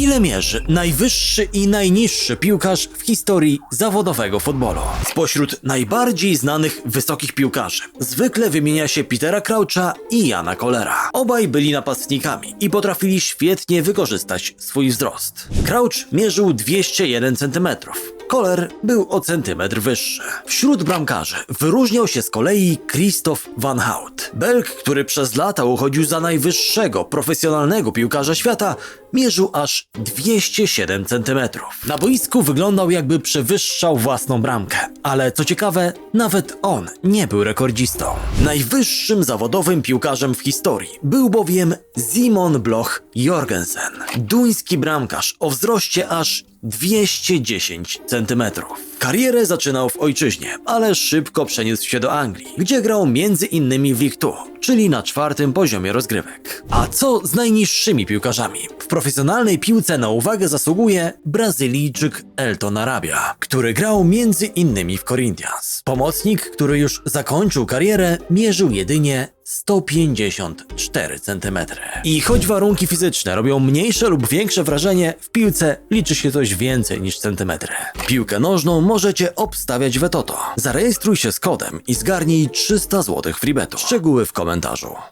Ile mierzy najwyższy i najniższy piłkarz w historii zawodowego futbolu? Spośród najbardziej znanych wysokich piłkarzy zwykle wymienia się Petera Croucha i Jana Kolera. Obaj byli napastnikami i potrafili świetnie wykorzystać swój wzrost. Crouch mierzył 201 cm. Koller był o centymetr wyższy. Wśród bramkarzy wyróżniał się z kolei Christoph Van Hout. Belg, który przez lata uchodził za najwyższego profesjonalnego piłkarza świata, mierzył aż 207 cm. Na boisku wyglądał jakby przewyższał własną bramkę, ale co ciekawe, nawet on nie był rekordzistą. Najwyższym zawodowym piłkarzem w historii był bowiem Simon Bloch Jorgensen, duński bramkarz o wzroście aż 210 cm. Karierę zaczynał w ojczyźnie, ale szybko przeniósł się do Anglii, gdzie grał między innymi w League czyli na czwartym poziomie rozgrywek. A co z najniższymi piłkarzami? W profesjonalnej piłce na uwagę zasługuje Brazylijczyk Elton Arabia, który grał między innymi w Corinthians. Pomocnik, który już zakończył karierę, mierzył jedynie 154 cm. I choć warunki fizyczne robią mniejsze lub większe wrażenie, w piłce liczy się coś więcej niż centymetry. Piłkę nożną możecie obstawiać w Etoto. Zarejestruj się z kodem i zgarnij 300 zł freebetu. Szczegóły w komentarzu.